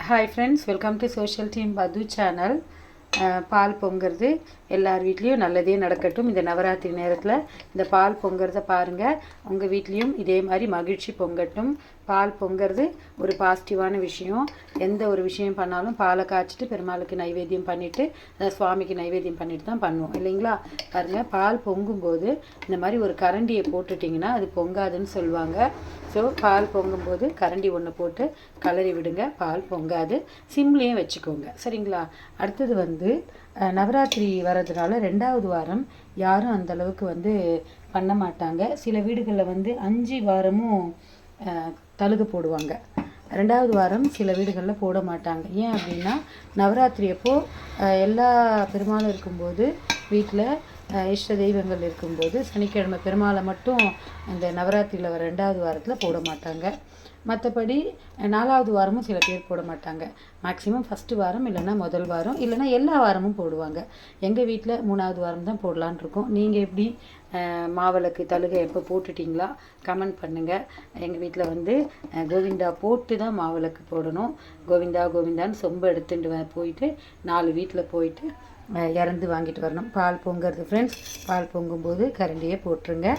hi friends welcome to social team பது channel பால் பொங்குறது எல்லார் வீட்லேயும் நல்லதே நடக்கட்டும். இந்த நவராத்திரி நேரத்தில் இந்த பால் பொங்குறத பாருங்கள் உங்கள் வீட்லேயும் இதே மாதிரி மகிழ்ச்சி பொங்கட்டும். பால் பொங்குறது ஒரு பாசிட்டிவான விஷயம். எந்த ஒரு விஷயம் பண்ணாலும் பாலை காய்ச்சிட்டு பெருமாளுக்கு நைவேத்தியம் பண்ணிவிட்டு சுவாமிக்கு நைவேத்தியம் பண்ணிட்டு தான் பண்ணுவோம். இல்லைங்களா? பாருங்கள் பால் பொங்கும்போது இந்த மாதிரி ஒரு கரண்டியை போட்டுட்டிங்கன்னா அது பொங்காதுன்னு சொல்லுவாங்க. ஸோ பால் பொங்கும்போது கரண்டி ஒன்று போட்டு கலரி விடுங்க. பால் பொங்காது. சிம்லேயும் வச்சுக்கோங்க. சரிங்களா? அடுத்தது வந்து வந்து நவராத்திரி வர்றதுனால ரெண்டாவது வாரம் யாரும் அந்த அளவுக்கு வந்து பண்ண மாட்டாங்க. சில வீடுகளில் வந்து அஞ்சு வாரமும் தழுகு போடுவாங்க. ரெண்டாவது வாரம் சில வீடுகளில் போட மாட்டாங்க. ஏன் அப்படின்னா நவராத்திரி அப்போது எல்லா பெருமாளும் இருக்கும்போது வீட்டில் இஷ்ட தெய்வங்கள் இருக்கும்போது சனிக்கிழமை பெருமாளை மட்டும் இந்த நவராத்திரியில் வர ரெண்டாவது வாரத்தில் போட மாட்டாங்க. மற்றபடி நாலாவது வாரமும் சில பேர் போட மாட்டாங்க. மேக்ஸிமம் ஃபஸ்ட்டு வாரம் இல்லைன்னா முதல் வாரம் இல்லைன்னா எல்லா வாரமும் போடுவாங்க. எங்கள் வீட்டில் மூணாவது வாரம் தான் போடலான் இருக்கோம். நீங்கள் எப்படி மாவிளக்கு தழுகை எப்போ போட்டுட்டிங்களா? கமெண்ட் பண்ணுங்கள் எங்கள் வீட்டில் வந்து கோவிந்தா போட்டு தான் மாவிளக்கு போடணும். கோவிந்தா கோவிந்தான்னு சொம்பு எடுத்துட்டு போயிட்டு நாலு வீட்டில் போயிட்டு இறந்து வாங்கிட்டு வரணும். பால் பொங்குறது ஃப்ரெண்ட்ஸ் பால் பொங்கும்போது கரண்டியே போட்டுருங்க.